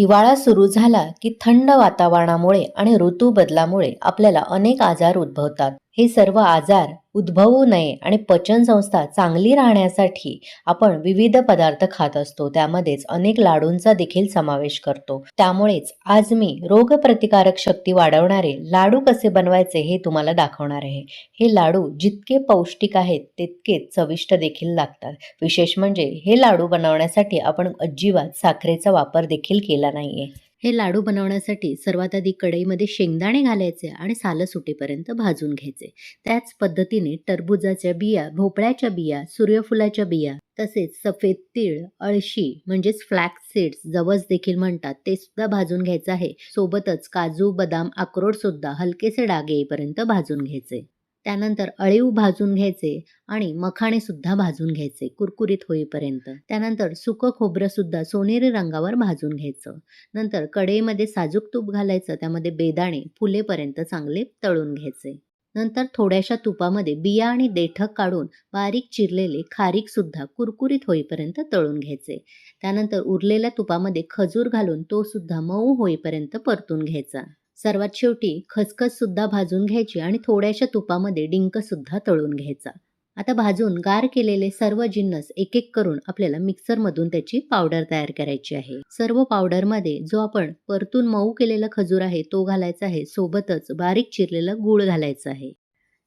हिवाळा सुरू झाला की थंड वातावरणामुळे आणि ऋतू बदलामुळे आपल्याला अनेक आजार उद्भवतात. हे सर्व आजार उद्भवू नये आणि पचन संस्था चांगली राहण्यासाठी आपण विविध पदार्थ खात असतो. त्यामध्येच अनेक लाडूंचा देखील समावेश करतो. त्यामुळेच आज मी रोगप्रतिकारक शक्ती वाढवणारे लाडू कसे बनवायचे हे तुम्हाला दाखवणार आहे. हे लाडू जितके पौष्टिक आहेत तितकेच चविष्ट देखील लागतात. विशेष म्हणजे हे लाडू बनवण्यासाठी आपण अजिबात साखरेचा वापर देखील केला नाहीये. हे लाडू बनवण्यासाठी सर्वात आधी कढईमध्ये शेंगदाणे घालायचे आणि सालं सुटेपर्यंत भाजून घ्यायचे. त्याच पद्धतीने टरबुजाच्या बिया भोपळ्याच्या बिया सूर्यफुलाच्या बिया तसेच सफेद तीळ अळशी म्हणजेच फ्लॅक्स सीड्स जवस देखील म्हणतात ते सुद्धा भाजून घ्यायचं आहे. सोबतच काजू बदाम अक्रोड सुद्धा हलकेसे डाग येईपर्यंत भाजून घ्यायचे. त्यानंतर अळीव भाजून घ्यायचे आणि मखाणे सुद्धा भाजून घ्यायचे कुरकुरीत होईपर्यंत. त्यानंतर सुकं खोबरं सुद्धा सोनेरी रंगावर भाजून घ्यायचं. नंतर कढईमध्ये साजूक तूप घालायचं त्यामध्ये बेदाणे फुलेपर्यंत चांगले तळून घ्यायचे. नंतर थोड्याशा तुपामध्ये बिया आणि देठक काढून बारीक चिरलेले खारीक सुद्धा कुरकुरीत होईपर्यंत तळून घ्यायचे. त्यानंतर उरलेल्या तुपामध्ये खजूर घालून तो सुद्धा मऊ होईपर्यंत परतून घ्यायचा. सर्वात शेवटी खसखस सुद्धा भाजून घ्यायची आणि थोड्याशा तुपामध्ये डिंक सुद्धा तळून घ्यायचा. आता भाजून गार केलेले सर्व जिन्नस एक एक करून आपल्याला मिक्सरमधून त्याची पावडर तयार करायची आहे. सर्व पावडरमध्ये जो आपण परतून मऊ केलेला खजूर आहे तो घालायचा आहे सोबतच बारीक चिरलेला गूळ घालायचा आहे.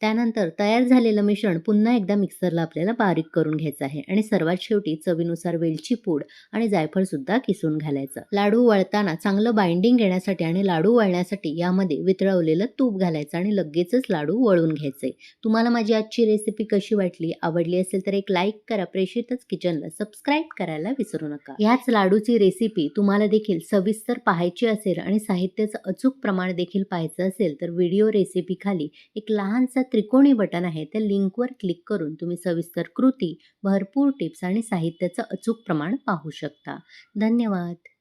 त्यानंतर तयार झालेलं मिश्रण पुन्हा एकदा मिक्सरला आपल्याला बारीक करून घ्यायचं आहे. आणि सर्वात शेवटी चवीनुसार वेलची पूड आणि जायफळ सुद्धा किसून घालायचं. लाडू वळताना चांगलं बाइंडिंग घेण्यासाठी आणि लाडू वळण्यासाठी यामध्ये वितळवलेलं तूप घालायचं आणि लगेचच लाडू वळून घ्यायचे. तुम्हाला माझी आजची रेसिपी कशी वाटली आवडली असेल तर एक लाईक करा. प्रेषितच किचनला सबस्क्राईब करायला विसरू नका. ह्याच लाडूची रेसिपी तुम्हाला देखील सविस्तर पाहायची असेल आणि साहित्याचं अचूक प्रमाण देखील पाहायचं असेल तर व्हिडिओ रेसिपी खाली एक लहानसा त्रिकोणी बटन आहे त्या लिंकवर क्लिक करून तुम्ही सविस्तर कृती भरपूर टिप्स आणि साहित्याचं अचूक प्रमाण पाहू शकता. धन्यवाद.